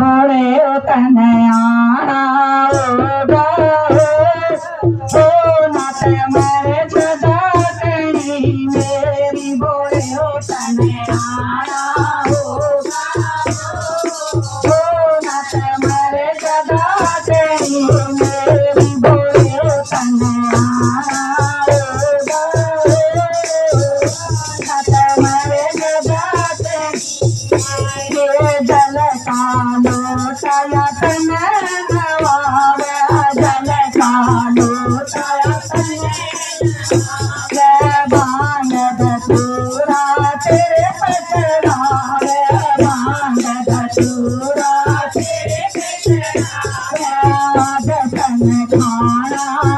बड़े कन्हैयारा मेरी बोले हो कन्हैया जलता लोटाया तने गवावे जलता लोटाया तने बाँध दूरा तेरे पचरावे बाँध दूरा तेरे पचरावे आदतन खाना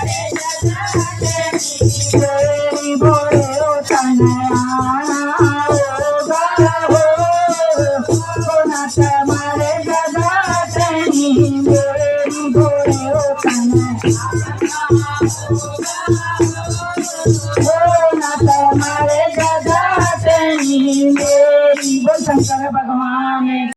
मेरी शंकर भगवान।